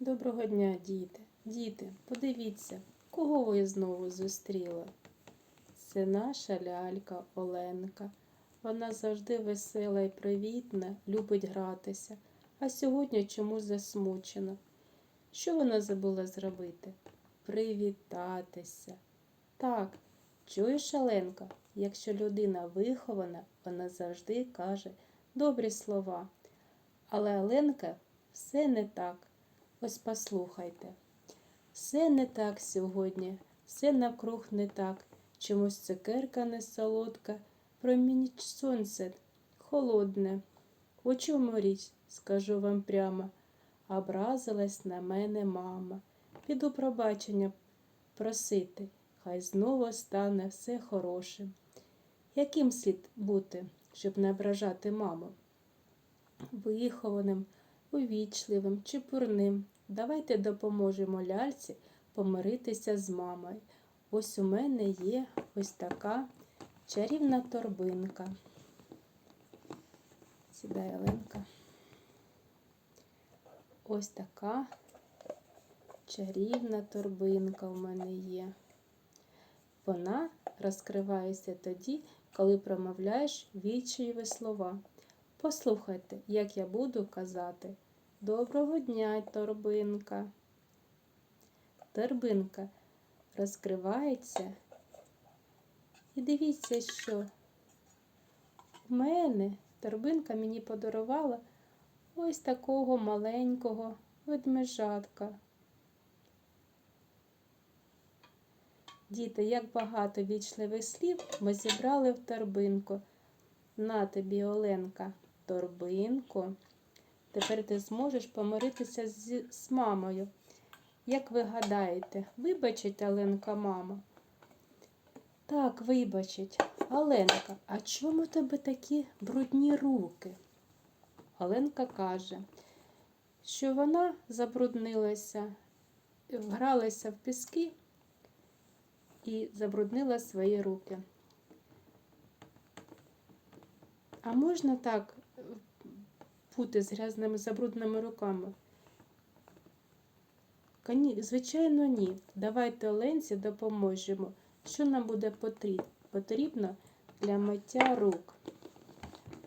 Доброго дня, діти. Діти, подивіться, кого ви знову зустріли? Це наша лялька Оленка. Вона завжди весела і привітна, любить гратися, а сьогодні чомусь засмучена. Що вона забула зробити? Привітатися. Так, чуєш, Оленка, якщо людина вихована, вона завжди каже добрі слова. Але Оленка все не так. Ось послухайте. Все не так сьогодні, все навкруг не так. Чомусь цукерка не солодка, промінь сонце холодне. У чому річ, скажу вам прямо, образилась на мене мама. Піду пробачення просити, хай знову стане все хорошим. Яким слід бути, щоб не ображати маму? Вихованим, увічливим, чепурним. Давайте допоможемо ляльці помиритися з мамою. Ось у мене є ось така чарівна торбинка. Сідає Оленка. Ось така чарівна торбинка в мене є. Вона розкривається тоді, коли промовляєш вічливі слова. Послухайте, як я буду казати. Доброго дня, торбинка. Торбинка розкривається. І дивіться, що в мене торбинка мені подарувала ось такого маленького ведмежатка. Діти, як багато вічливих слів ми зібрали в торбинку. На тобі, Оленка, торбинку. Тепер ти зможеш помиритися з, з мамою. Як ви гадаєте, вибачить Оленка мама? Так, вибачить. Оленка, а чому у тебе такі брудні руки? Оленка каже, що вона забруднилася, вгралася в піски і забруднила свої руки. А можна так бути з грязними забрудненими руками? Звичайно, ні. Давайте Оленці допоможемо. Що нам буде? Потрібно для миття рук.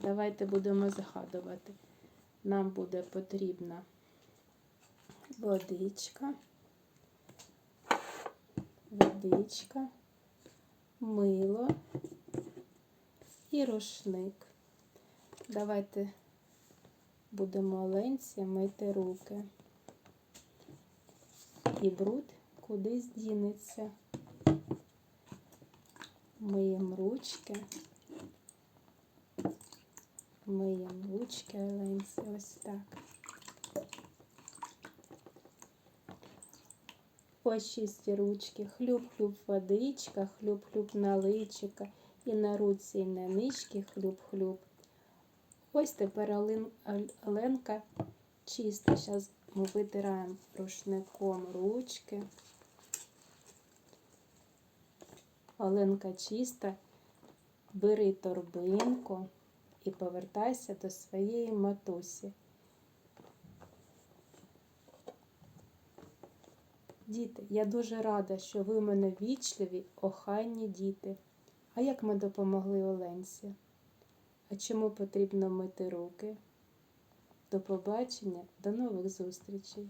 Давайте будемо згадувати. Нам буде потрібна водичка, водичка, мило і рушник. Давайте будемо оленці мити руки. І бруд кудись дінеться. Миємо ручки. Миємо ручки оленці ось так. Почисті ручки, хлюб-хлюб водичка, хлюб-хлюб на личика, і на руці, і на нижки хлюб-хлюб. Ось тепер Оленка чиста. Зараз ми витираємо рушником ручки. Оленка чиста. Бери торбинку і повертайся до своєї матусі. Діти, я дуже рада, що ви в мене вічливі, охайні діти. А як ми допомогли Оленці? А чому потрібно мити руки? До побачення, до нових зустрічей!